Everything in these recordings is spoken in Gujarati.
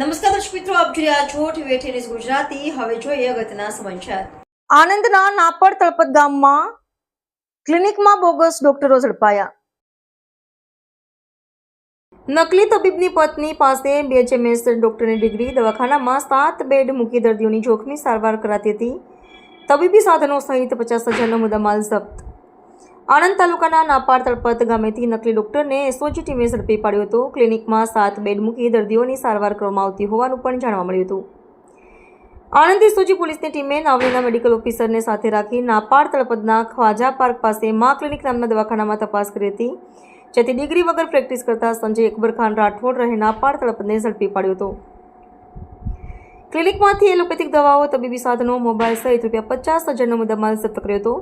નમસ્કાર દર્શક મિત્રો, આપ જોઈ રહ્યા છો ટીવી ગુજરાતી. હવે જોઈએ અગત્યના સમાચાર. આનંદના નાપડ તળપત ગામમાં ક્લિનિકમાં બોગસ ડોક્ટરો ઝડપાયા. નકલી તબીબની પત્ની પાસે બીએચએમએસ ડોક્ટરની ડિગ્રી, દવાખાનામાં સાત બેડ મૂકી દર્દીઓની જોખમી સારવાર કરાતી હતી. તબીબી સાધનો સહિત પચાસ હજારનો મુદ્દામાલ જપ્ત આણંદ તાલુકાના નાપાર તળપત ગામેથી નકલી ડોક્ટરને એસઓજી ટીમે ઝડપી પાડ્યો હતો. ક્લિનિકમાં સાત બેડ મૂકી દર્દીઓની સારવાર કરવામાં આવતી હોવાનું પણ જાણવા મળ્યું હતું. આણંદ એસઓજી પોલીસની ટીમે નાવલીના મેડિકલ ઓફિસરને સાથે રાખી નાપાર તળપદના ખ્વાજા પાર્ક પાસે મા ક્લિનિક નામના દવાખાનામાં તપાસ કરી હતી. જેથી ડિગ્રી વગર પ્રેક્ટિસ કરતા સંજય અકબર ખાન રાઠોડ રહે નાપાર તળપદને ઝડપી પાડ્યો હતો. ક્લિનિકમાંથી એલોપેથિક દવાઓ, તબીબી સાધનો, મોબાઈલ સહિત રૂપિયા પચાસ હજારનો મુદ્દામાલ જપ્ત કર્યો હતો.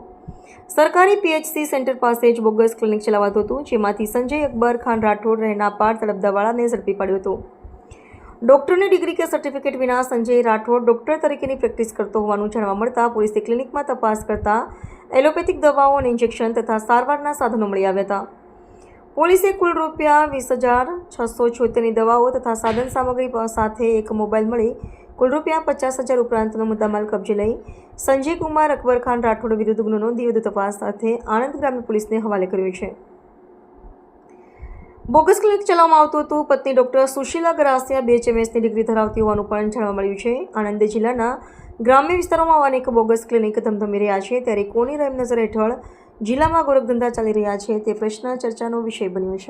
સરકારી પીએચસી સેન્ટર પાસે જ બોગસ ક્લિનિક ચલાવાતું હતું, જેમાંથી સંજય અકબર, ખાન રાઠોડ, રહેના પાર તળપદાવાળાને ઝડપી પાડ્યો હતો. ડોક્ટરની ડિગ્રી કે સર્ટિફિકેટ વિના સંજય રાઠોડ ડોક્ટર તરીકેની પ્રેક્ટિસ કરતો હોવાનું જાણવા મળતા પોલીસે ક્લિનિકમાં તપાસ કરતા એલોપેથિક દવાઓ અને ઇન્જેક્શન તથા સારવારના સાધનો મળી આવ્યા હતા. પોલીસે કુલ રૂપિયા વીસ હજાર છસો છોતેરની દવાઓ તથા સાધન સામગ્રી સાથે એક મોબાઈલ મળી કુલ રૂપિયા પચાસ હજાર ઉપરાંતનો મુદ્દામાલ કબજે લઈ સંજય કુમાર, અકબર ખાન રાઠોડ વિરુદ્ધ ગુનો નોંધી વધુ તપાસ સાથે આણંદ ગ્રામ્ય પોલીસને હવાલે કર્યો છે. બોગસ ક્લિનિક ચલાવવામાં આવતું હતું. પત્ની ડોક્ટર સુશીલા ગરાસિયા બીએચએમએસની ડિગ્રી ધરાવતી હોવાનું પણ જાણવા મળ્યું છે. આણંદ જિલ્લાના ગ્રામ્ય વિસ્તારોમાં અનેક બોગસ ક્લિનિક ધમધમી રહ્યા છે. ત્યારે કોની રહેમ નજર હેઠળ જિલ્લામાં ગોરખધંધા ચાલી રહ્યા છે તે પ્રશ્ન ચર્ચાનો વિષય બન્યો છે.